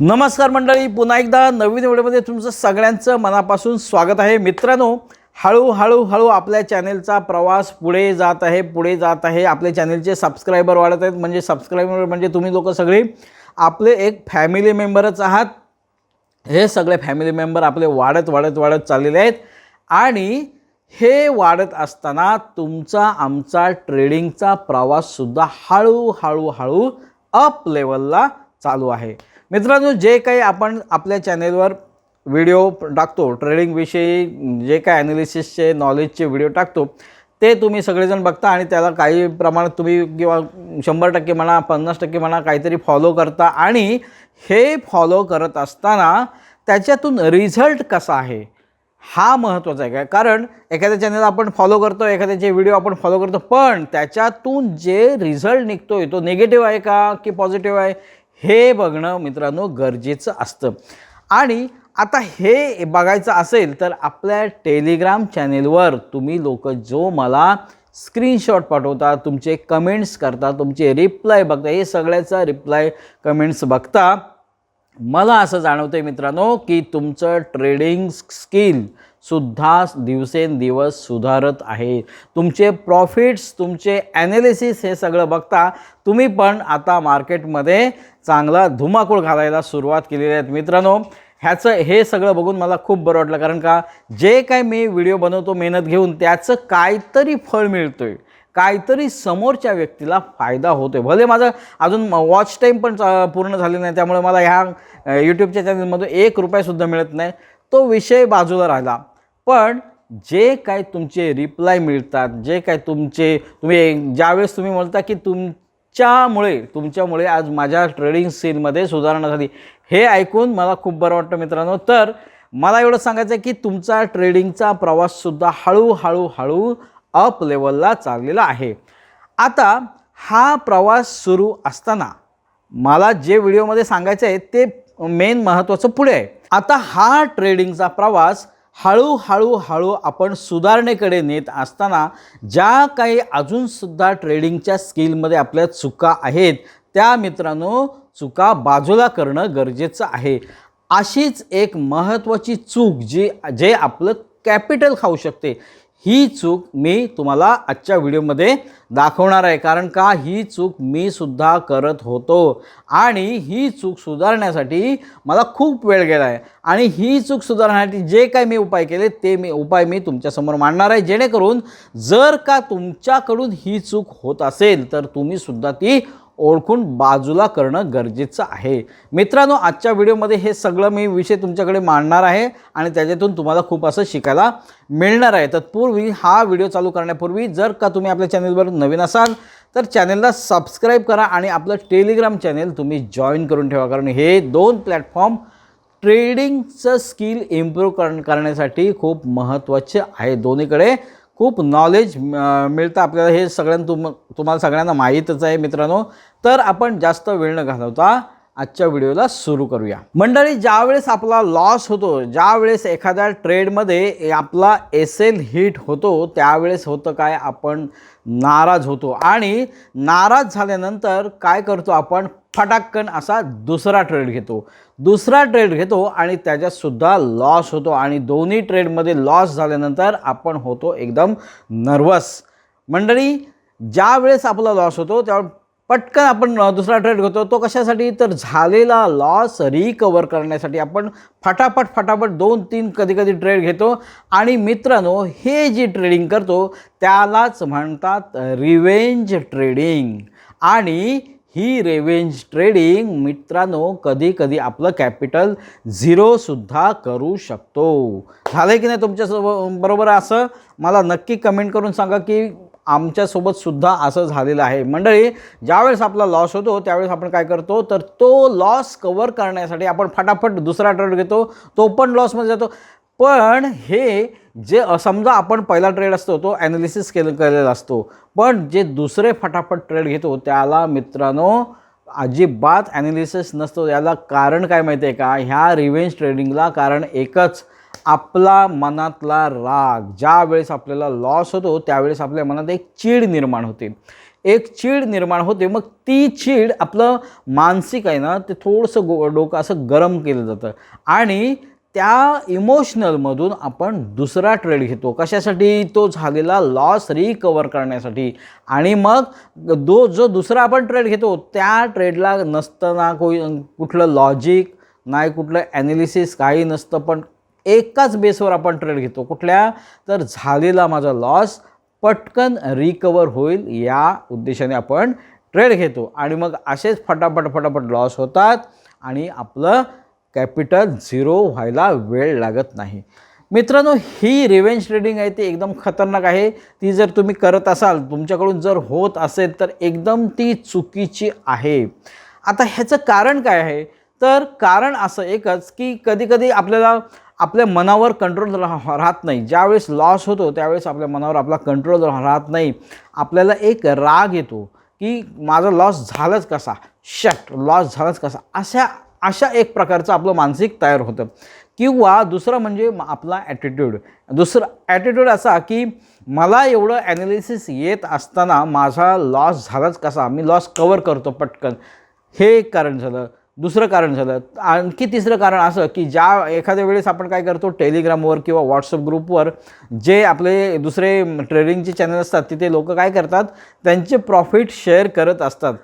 नमस्कार मंडळी पुन्हा एकदा नवीन व्हिडिओमध्ये तुमचं सगळ्यांचं मनापासून स्वागत आहे. मित्रांनो हळूहळू हळू आपल्या चॅनेलचा प्रवास पुढे जात आहे पुढे जात आहे. आपल्या चॅनेलचे सबस्क्रायबर वाढत आहेत म्हणजे सबस्क्रायबर म्हणजे तुम्ही लोक सगळी. आपले एक फॅमिली मेंबरच आहात. हे सगळे फॅमिली मेंबर आपले वाढत वाढत वाढत चाललेले आहेत. आणि हे वाढत असताना तुमचा आमचा ट्रेडिंगचा प्रवाससुद्धा हळूहळू हळू अप लेवलला चालू आहे. मित्रांनो जे काही आपण आपल्या चॅनेलवर व्हिडिओ टाकतो ट्रेडिंगविषयी जे काही ॲनालिसिसचे नॉलेजचे व्हिडिओ टाकतो ते तुम्ही सगळेजण बघता आणि त्याला काही प्रमाणात तुम्ही किंवा शंभर टक्के म्हणा पन्नास टक्के म्हणा काहीतरी फॉलो करता आणि हे फॉलो करत असताना त्याच्यातून रिझल्ट कसा आहे? हा महत्त्वाचा आहे. काय कारण एखाद्या चॅनल आपण फॉलो करतो एखाद्याचे व्हिडिओ आपण फॉलो करतो पण त्याच्यातून जे रिझल्ट निघतोय तो निगेटिव्ह आहे का की पॉझिटिव्ह आहे हे बघणं मित्रांनो गरजेचं असतं. आणि आता हे बघायचं असेल तर आपल्या टेलिग्राम चॅनेलवर तुम्ही लोक जो मला स्क्रीनशॉट पाठवता तुमचे कमेंट्स करता तुमचे रिप्लाय बघता हे सगळ्याचा रिप्लाय कमेंट्स बघता मला असं जाणवतं आहे मित्रांनो की तुमचं ट्रेडिंग स्किल सुद्धा दिवसेंदिवस सुधारत आहे. तुमचे प्रॉफिट्स तुमचे ॲनालिसिस हे सगळं बघता तुम्ही पण आता मार्केटमध्ये चांगला धुमाकूळ घालायला सुरुवात केलेली आहेत मित्रांनो. ह्याचं हे सगळं बघून मला खूप बरं वाटलं कारण का जे काय मी व्हिडिओ बनवतो मेहनत घेऊन त्याचं काहीतरी फळ मिळतो आहे काहीतरी समोरच्या व्यक्तीला फायदा होतो आहे भले माझं अजून वॉच टाईम पण चा- पूर्ण झाले नाही त्यामुळे मला ह्या यूट्यूबच्या चॅनलमधून एक रुपयासुद्धा मिळत नाही. तो विषय बाजूला राहिला. पण जे काय तुमचे रिप्लाय मिळतात जे काय तुमचे तुम्ही ज्यावेळेस तुम्ही म्हणता की तुमच्यामुळे तुमच्यामुळे आज माझ्या ट्रेडिंग सीनमध्ये सुधारणा झाली हे ऐकून मला खूप बरं वाटतं मित्रांनो. तर मला एवढं सांगायचं आहे की तुमचा ट्रेडिंगचा प्रवाससुद्धा हळूहळू हळू अप लेवलला चाललेला आहे. आता हा प्रवास सुरू असताना मला जे व्हिडिओमध्ये सांगायचं आहे ते मेन महत्त्वाचं पुढे आहे. आता हा ट्रेडिंगचा प्रवास हळूहळू हळू आपण सुधारणेकडे नेत असताना ज्या काही अजूनसुद्धा ट्रेडिंगच्या स्किलमध्ये आपल्या चुका आहेत त्या मित्रांनो चुका बाजूला करणं गरजेचं आहे. अशीच एक महत्त्वाची चूक जी जे आपलं कॅपिटल खाऊ शकते. ही चूक मी तुम्हाला आजच्या व्हिडिओमध्ये दाखवणार आहे. कारण का? ही चूक मी सुद्धा करत होतो. आणि ही चूक सुधारण्यासाठी मला खूप वेळ गेला आहे आणि ही चूक सुधारण्यासाठी जे काही मी उपाय केले ते मी उपाय मी तुमच्यासमोर मांडणार आहे. जेणेकरून जर का तुमच्याकडून ही चूक होत असेल तर तुम्हीसुद्धा ती ओळखून बाजूला करणं गरजेचं आहे. मित्रांनो आजच्या व्हिडिओमध्ये हे सगळं मी विषय तुमच्याकडे मांडणार आहे आणि त्याच्यातून तुम्हाला खूप असं शिकायला मिळणार आहे. तत्पूर्वी हा व्हिडिओ चालू करण्यापूर्वी जर का तुम्ही आपल्या चॅनेलवर नवीन असाल तर चॅनेलला सबस्क्राईब करा आणि आपलं टेलिग्राम चॅनेल तुम्ही जॉईन करून ठेवा. कारण हे दोन प्लॅटफॉर्म ट्रेडिंगचं स्किल इम्प्रूव्ह कर करण्यासाठी खूप महत्त्वाचे आहे. दोन्हीकडे खूप नॉलेज मिळतं आपल्याला. हे सगळ्यां तुम तुम्हाला सगळ्यांना माहीतच आहे मित्रांनो. तर आपण जास्त वेळ न घालवता आजच्या व्हिडिओला सुरू करूया. मंडळी ज्यावेळेस आपला लॉस होतो ज्यावेळेस एखाद्या ट्रेडमध्ये आपला एस एल हिट होतो त्यावेळेस होतं काय? आपण नाराज होतो. आणि नाराज झाल्यानंतर काय करतो आपण? फटाक्कन असा दुसरा ट्रेड घेतो. दुसरा ट्रेड घेतो आणि त्याच्यातसुद्धा लॉस होतो आणि दोन्ही ट्रेडमध्ये लॉस झाल्यानंतर आपण होतो एकदम नर्वस मंडळी ज्या वेळेस आपला लॉस होतो त्यावेळेस पटकन आपण दुसरा ट्रेड घेतो तो कशासाठी? तर झालेला लॉस रिकवर करण्यासाठी आपण फटाफट फटाफट दोन तीन कधी कधी ट्रेड घेतो. आणि मित्रांनो हे जी ट्रेडिंग करतो त्यालाच म्हणतात रिवेंज ट्रेडिंग आणि ही रेवेंज ट्रेडिंग मित्रांनो कधी कधी आपलं कॅपिटल झिरोसुद्धा करू शकतो. झालं आहे की नाही तुमच्यासोबत बरोबर असं? मला नक्की कमेंट करून सांगा की आमच्यासोबत सुद्धा असं झालेलं आहे. मंडळी ज्यावेळेस आपला लॉस होतो त्यावेळेस आपण काय करतो? तर तो लॉस कवर करण्यासाठी आपण फटाफट दुसरा ट्रेड घेतो. तो पण लॉसमध्ये जातो. पण हे जे समजा आपण पहिला ट्रेड असतो तो ॲनालिसिस केलं केलेला असतो. पण जे दुसरे फटाफट ट्रेड घेतो त्याला मित्रांनो अजिबात ॲनालिसिस नसतो. याला कारण काय माहिती आहे का? ह्या रिव्हेंज ट्रेडिंगला कारण एकच आपला मनातला राग. ज्या वेळेस आपल्याला लॉस होतो त्यावेळेस आपल्या मनात एक चीड निर्माण होते. एक चीड निर्माण होते मग ती चीड आपलं मानसिक आहे ना ते थोडंसं गो डोकं असं गरम केलं जातं. आणि त्या इमोशनलमधून आपण दुसरा ट्रेड घेतो. कशासाठी? तो झालेला लॉस रिकवर करण्यासाठी. आणि मग दो जो दुसरा आपण ट्रेड घेतो त्या ट्रेडला नसतं ना कोई कुठलं लॉजिक नाही कुठलं ॲनालिसिस काही नसतं. पण एकाच बेसवर आपण ट्रेड घेतो. कुठल्या? तर झालेला माझा लॉस पटकन रिकवर होईल या उद्देशाने आपण ट्रेड घेतो. आणि मग असेच फटाफट फटाफट लॉस होतात. आणि आपलं कॅपिटल झिरो व्हायला वेळ लागत नाही. मित्रांनो ही रिव्हेंज ट्रेडिंग आहे ती एकदम खतरनाक आहे. ती जर तुम्ही करत असाल तुमच्याकडून जर होत असेल तर एकदम ती चुकीची आहे. आता ह्याचं कारण काय आहे? तर कारण असं एकच की कधीकधी आपल्याला आपल्या मनावर कंट्रोल राह राहत नाही. ज्यावेळेस लॉस होतो त्यावेळेस आपल्या मनावर आपला कंट्रोल राहत नाही. आपल्याला एक राग येतो की माझा लॉस झालाच कसा? शट लॉस झालाच कसा? अशा अशा एक प्रकारचं आपलं मानसिक तयार होतं. किंवा दुसरं म्हणजे आपला ॲटिट्यूड दुसरं ॲटिट्यूड असा की मला एवढं ॲनालिसिस येत असताना माझा लॉस झालाच कसा? मी लॉस कवर करतो पटकन. हे एक कारण झालं. दुसरं कारण झालं. आणखी तिसरं कारण असं की ज्या एखाद्या वेळेस आपण काय करतो टेलिग्रामवर किंवा व्हॉट्सअप ग्रुपवर जे आपले दुसरे ट्रेडिंगचे चॅनल असतात तिथे लोक काय करतात? त्यांचे प्रॉफिट शेअर करत असतात.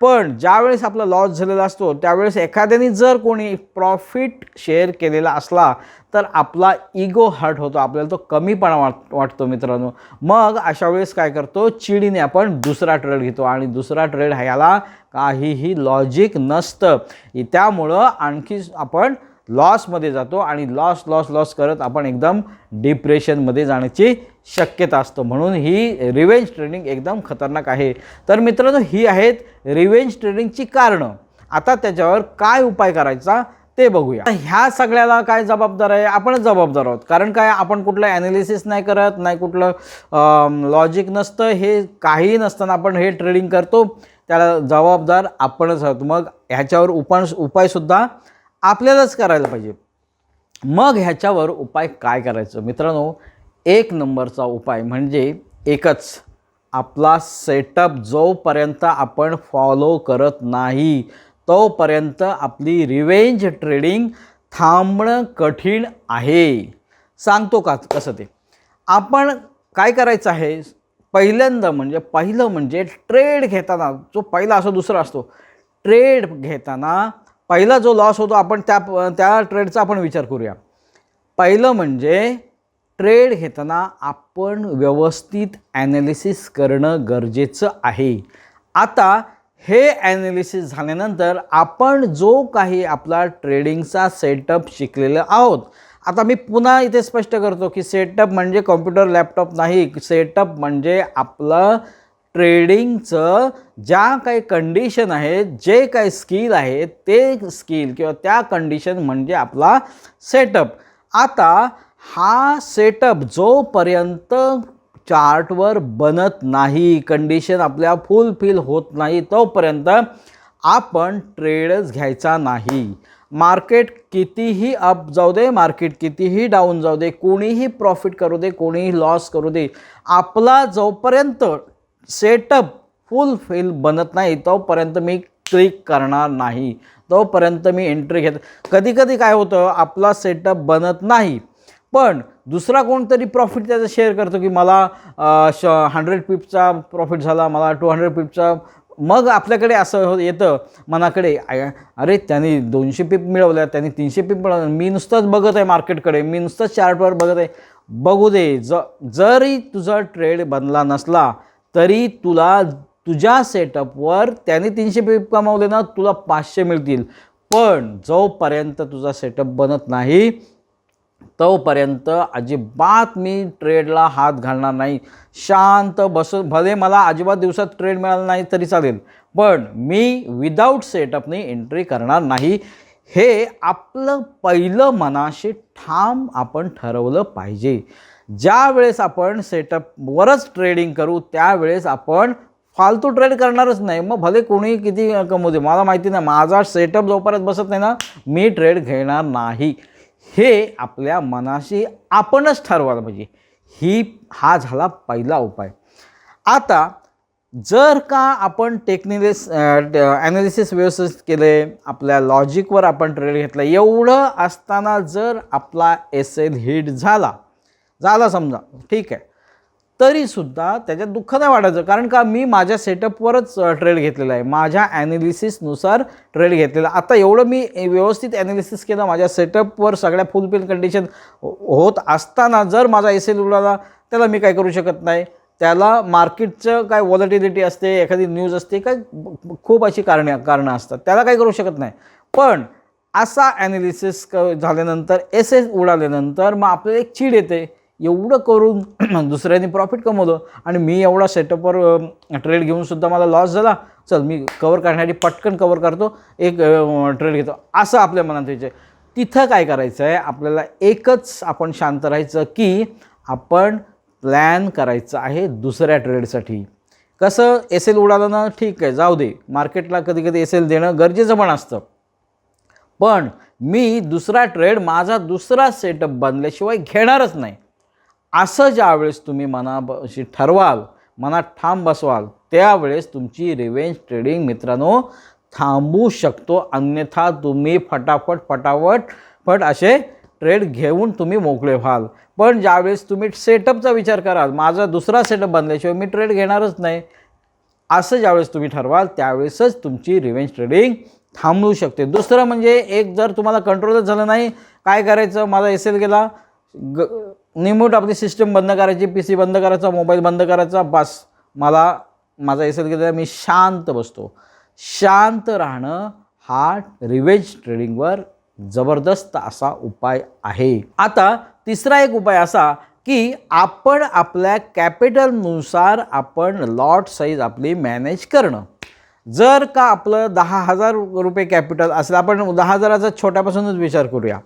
पण ज्यावेळेस आपला लॉस झालेला असतो त्यावेळेस एखाद्याने जर कोणी प्रॉफिट शेअर केलेला असला तर आपला इगो हर्ट होतो आपल्याला तो कमीपणा वाट वाटतो मित्रांनो. मग अशा वेळेस काय करतो चिडीने आपण दुसरा ट्रेड घेतो आणि दुसरा ट्रेड ह्याला काहीही लॉजिक नसतं. त्यामुळं आणखी आपण लॉसमध्ये जातो आणि लॉस लॉस लॉस करत आपण एकदम डिप्रेशनमध्ये जाण्याची शक्यता असतो. म्हणून ही रिव्हेंज ट्रेडिंग एकदम खतरनाक आहे. तर मित्रांनो ही आहेत रिव्हेंज ट्रेडिंगची कारणं. आता त्याच्यावर काय उपाय करायचा ते बघूया. ह्या सगळ्याला काय जबाबदार आहे? आपणच जबाबदार आहोत. कारण काय? आपण कुठलं ॲनालिसिस नाही करत नाही कुठलं लॉजिक नसतं हे काहीही नसताना आपण हे ट्रेडिंग करतो. त्याला जबाबदार आपणच आहोत. मग ह्याच्यावर उपाय उपायसुद्धा आपल्यालाच करायला पाहिजे. मग ह्याच्यावर उपाय काय करायचं? मित्रांनो एक नंबरचा उपाय म्हणजे एकच. आपला सेटअप जोपर्यंत आपण फॉलो करत नाही तोपर्यंत आपली रिवेंज ट्रेडिंग थांबणं कठीण आहे. सांगतो का कसं ते? आपण काय करायचं आहे? पहिल्यांदा म्हणजे पहिलं म्हणजे ट्रेड घेताना जो पहिला असो दुसरा असतो ट्रेड घेताना पहिला जो लॉस होतो आपण त्या त्या ट्रेडचा आपण विचार करूया. पहिलं म्हणजे ट्रेड घेताना आपण व्यवस्थित ॲनालिसिस करणं गरजेचं आहे. आता हे ॲनालिसिस झाल्यानंतर आपण जो काही आपला ट्रेडिंगचा सेटअप शिकलेला आहोत आता मी पुन्हा इथे स्पष्ट करतो की सेटअप म्हणजे कॉम्प्युटर लॅपटॉप नाही. सेटअप म्हणजे आपलं ट्रेडिंगचं ज्या काही कंडिशन आहेत जे काही स्किल आहे ते स्किल किंवा त्या कंडिशन म्हणजे आपला सेटअप आता हा सेटअप जोपर्यंत चार्टवर बनत नाही कंडिशन आपल्या फुलफिल होत नाही तोपर्यंत आपण ट्रेडच घ्यायचा नाही. मार्केट कितीही अप जाऊ दे मार्केट कितीही डाऊन जाऊ दे कोणीही प्रॉफिट करू दे कोणीही लॉस करू दे आपला जोपर्यंत सेटअप फुलफिल बनत नाही तोपर्यंत मी क्लिक करणार नाही. तोपर्यंत मी एंट्री घेत कधी कधी काय होतं आपला सेटअप बनत नाही. पण दुसरा कोणतरी प्रॉफिट त्याचा शेअर करतो की मला श हंड्रेड पिपचा प्रॉफिट झाला मला टू हंड्रेड पिपचा मग आपल्याकडे असं हो- येतं मनाकडे अरे त्यांनी दोनशे पीप मिळवल्या त्यांनी तीनशे पीप मिळवल्या मी नुसतंच बघत आहे मार्केटकडे मी नुसतंच चार्टवर बघत आहे. बघू दे ज जरी तुझा ट्रेड बनला नसला तरी तुला तुझ्या सेटअपवर त्याने तीनशे पे कमावले ना तुला पाचशे मिळतील. पण जोपर्यंत तुझा सेटअप बनत नाही तोपर्यंत अजिबात मी ट्रेडला हात घालणार नाही. शांत बस भले मला अजिबात दिवसात ट्रेड मिळाला नाही तरी चालेल पण मी विदाऊट सेटअपने एंट्री करणार नाही. हे आपलं पहिलं मनाशी ठाम आपण ठरवलं पाहिजे. ज्या वेळेस आपण सेटअपवरच ट्रेडिंग करू त्यावेळेस आपण फालतू ट्रेड करणारच नाही. मग भले कोणी किती कमवू दे मला माहिती नाही. माझा सेटअप जोपर्यंत बसत नाही ना मी ट्रेड घेणार नाही. हे आपल्या मनाशी आपणच ठरवायला पाहिजे. ही हा झाला पहिला उपाय. आता जर का आपण टेक्निलिस ॲनालिसिस व्यवस्थित केले आपल्या लॉजिकवर आपण ट्रेड घेतला एवढं असताना जर आपला एस एल हिट झाला झाला समजा. ठीक आहे. तरीसुद्धा त्याच्यात दुःख नाही वाटायचं. कारण का मी माझ्या सेटअपवरच ट्रेड घेतलेला आहे. माझ्या ॲनालिसिसनुसार ट्रेड घेतलेला. आता एवढं मी व्यवस्थित ॲनालिसिस केलं माझ्या सेटअपवर सगळ्या फुलफिल कंडिशन हो, होत असताना जर माझा एस एल उडाला त्याला मी काय करू शकत नाही. त्याला मार्केटचं काय वॉलिटिलिटी असते एखादी न्यूज असते काय खूप अशी कारणे कारणं असतात. त्याला काय करू शकत नाही. पण असा ॲनालिसिस क झाल्यानंतर एस एस उडाल्यानंतर मग आपल्याला एक चीड येते. एवढं करून दुसऱ्यांनी प्रॉफिट कमवलं आणि मी एवढा सेटअपवर ट्रेड घेऊन सुद्धा मला लॉस झाला. चल मी कवर करण्यासाठी पटकन कवर करतो. एक ट्रेड घेतो. असं आपल्या मनात यायचं तिथं काय करायचं आहे आपल्याला एकच आपण शांत राहायचं की आपण प्लॅन करायचं आहे दुसऱ्या ट्रेडसाठी कसं? एस एल उडालं ना ठीक आहे जाऊ दे. मार्केटला कधी कधी एस एल देणं गरजेचं पण असतं. पण मी दुसरा ट्रेड माझा दुसरा सेटअप बनल्याशिवाय घेणारच नाही. असं ज्यावेळेस तुम्ही मनाशी ठरवाल मनात ठाम बसवाल त्यावेळेस तुमची रिवेंज ट्रेडिंग मित्रांनो थांबू शकतो. अन्यथा तुम्ही फटाफट फटाफट फट असे ट्रेड घेऊन तुम्ही मोकळे व्हाल. पण ज्यावेळेस तुम्ही सेटअपचा विचार कराल माझा दुसरा सेटअप बनल्याशिवाय मी ट्रेड घेणारच नाही असं ज्यावेळेस तुम्ही ठरवाल त्यावेळेसच तुमची रिव्हेंज ट्रेडिंग थांबवू शकते. दुसरं म्हणजे एक जर तुम्हाला कंट्रोलच झालं नाही काय करायचं? माझा एस एल गेला ग निमूट आपली सिस्टम बंद करायची पी सी बंद करायचा मोबाईल बंद करायचा बस. मला माझा एस एल गेला मी शांत बसतो. शांत राहणं हा रिवेज ट्रेडिंगवर जबरदस्त असा उपाय आहे. आता तिसरा एक उपाय असा की आपण आपल्या कॅपिटलनुसार आपण लॉट साईज आपली मॅनेज करणं. जर का आपलं दहा हजार रुपये कॅपिटल असेल आपण दहा हजाराचा छोट्यापासूनच विचार करूया.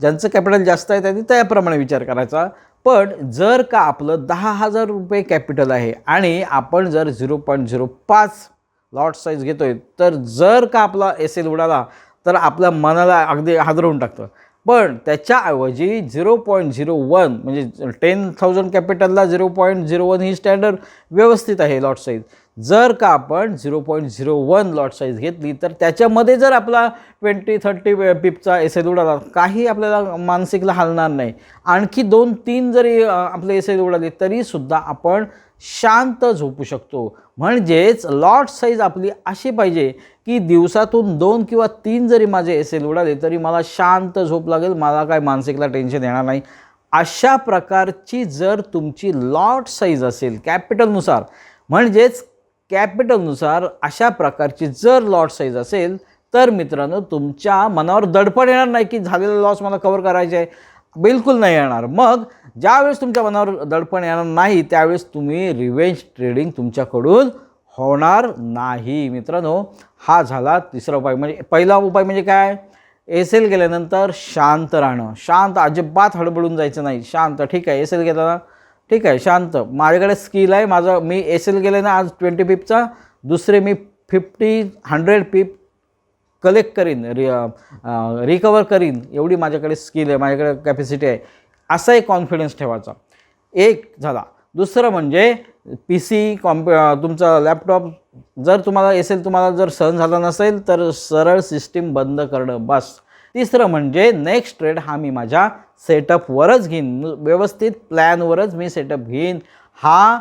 ज्यांचं कॅपिटल जास्त आहे त्यांनी त्याप्रमाणे विचार करायचा. पण जर का आपलं दहा हजार रुपये कॅपिटल आहे आणि आपण जर झिरो पॉईंट झिरो पाच लॉट साईज घेतो आहे तर जर का आपला एस एल उडाला तर आपल्या मनाला अगदी हादरवून टाकतं. पण त्याच्याऐवजी झिरो पॉईंट झिरो वन म्हणजे टेन थाउजंड कॅपिटलला झिरो पॉईंट झिरो वन ही स्टँडर्ड व्यवस्थित आहे लॉट साईज जर का आपण zero point zero one lot size घेतली तर त्याच्यामध्ये जर आपला ट्वेंटी थर्टी पिपचा एस उडाला काही आपल्याला मानसिकला हलणार नाही. आणखी दोन तीन जरी आपले एस एल उडाले तरीसुद्धा आपण शांत झोपू शकतो. म्हणजेच लॉट साईज आपली अशी पाहिजे की दिवसातून दोन किंवा तीन जरी माझे एस उडाले तरी मला शांत झोप लागेल मला काय मानसिकला टेन्शन येणार नाही. अशा प्रकारची जर तुमची लॉट साईज असेल कॅपिटलनुसार म्हणजेच कॅपिटलनुसार अशा प्रकारची जर लॉट साईज असेल तर मित्रांनो तुमच्या मनावर दडपण येणार नाही की झालेला लॉस मला कवर करायचे आहे बिलकुल नाही येणार. मग ज्यावेळेस तुमच्या मनावर दडपण येणार नाही त्यावेळेस तुम्ही रिव्हेंज ट्रेडिंग तुमच्याकडून होणार नाही. मित्रांनो हा झाला तिसरा उपाय. म्हणजे पहिला उपाय म्हणजे काय? एस एल गेल्यानंतर शांत राहणं. शांत अजिबात हडबडून जायचं नाही. शांत ठीक आहे. एस एल गेला ना ठीक आहे शांत. माझ्याकडे स्किल आहे माझं मी एस एल गेले ना आज ट्वेंटी पिपचा दुसरे मी फिफ्टी हंड्रेड पिप कलेक्ट करीन रि रिकवर करीन. एवढी माझ्याकडे स्किल आहे माझ्याकडे कॅपॅसिटी आहे. असा एक कॉन्फिडन्स ठेवायचा. एक झाला. दुसरं म्हणजे पी सी कॉम्प तुमचा लॅपटॉप जर तुम्हाला एस एल तुम्हाला जर सहन झाला नसेल तर सरळ सिस्टीम बंद करणं बस. तिसरं म्हणजे नेक्स्ट ट्रेड हा मी माझ्या सेटअपवरच घेईन. व्यवस्थित प्लॅनवरच मी सेटअप घेईन. हा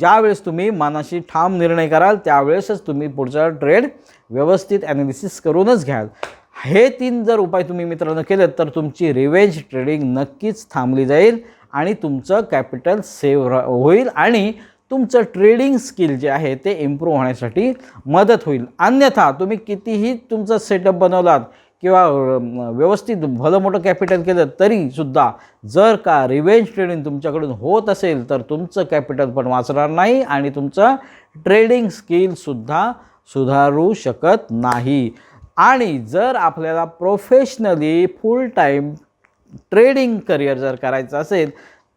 ज्यावेळेस तुम्ही मनाशी ठाम निर्णय कराल त्यावेळेसच तुम्ही पुढचा ट्रेड व्यवस्थित ॲनालिसिस करूनच घ्याल. हे तीन जर उपाय तुम्ही मित्रांनो केलेत तर तुमची रिवेंज ट्रेडिंग नक्कीच थांबली जाईल आणि तुमचं कॅपिटल सेव्ह होईल आणि तुमचं ट्रेडिंग स्किल जे आहे ते इम्प्रूव्ह होण्यासाठी मदत होईल. अन्यथा तुम्ही कितीही तुमचं सेटअप बनवलात किंवा व्यवस्थित भलं मोठं कॅपिटल केलं तरीसुद्धा जर का रिव्हेंज ट्रेडिंग तुमच्याकडून होत असेल तर तुमचं कॅपिटल पण वाचणार नाही आणि तुमचं ट्रेडिंग स्किलसुद्धा सुधारू शकत नाही. आणि जर आपल्याला professionally full time trading career जर करायचं असेल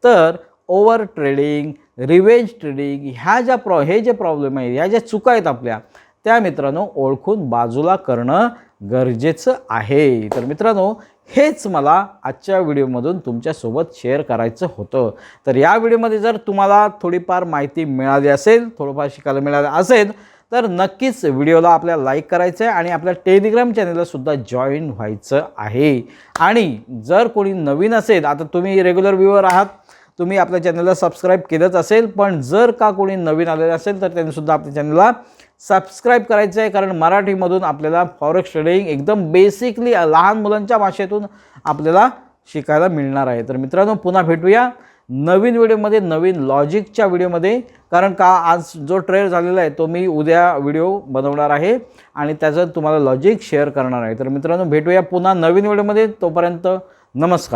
तर ओव्हर ट्रेडिंग रिव्हेंज ट्रेडिंग ह्या ज्या प्रॉ हे जे प्रॉब्लेम आहेत ह्या ज्या चुका आहेत आपल्या त्या मित्रांनो ओळखून बाजूला करणं गरजेचं आहे. तर मित्रांनो हेच मला आजच्या व्हिडिओमधून तुमच्यासोबत शेअर करायचं होतं. तर या व्हिडिओमध्ये जर तुम्हाला थोडीफार माहिती मिळाली असेल थोडंफार शिकायला मिळालं असेल तर नक्कीच व्हिडिओला आपल्याला लाईक करायचं आहे आणि आपल्या टेलिग्राम चॅनललासुद्धा जॉईन व्हायचं आहे. आणि जर कोणी नवीन असेल आता तुम्ही रेग्युलर व्ह्यूवर आहात तुम्ही आपल्या चॅनलला सबस्क्राईब केलंच असेल पण जर का कोणी नवीन आलेलं असेल तर त्यांनीसुद्धा आपल्या चॅनलला सबस्क्राईब करायचं आहे. कारण मराठीमधून आपल्याला फॉरेक्स ट्रेडिंग एकदम बेसिकली लहान मुलांच्या भाषेतून आपल्याला शिकायला मिळणार आहे. तर मित्रांनो पुन्हा भेटूया नवीन व्हिडिओमध्ये नवीन लॉजिकच्या व्हिडिओमध्ये. कारण का आज जो ट्रेड झालेला आहे तो मी उद्या व्हिडिओ बनवणार आहे आणि त्याचं तुम्हाला लॉजिक शेअर करणार आहे. तर मित्रांनो भेटूया पुन्हा नवीन व्हिडिओमध्ये. तोपर्यंत नमस्कार.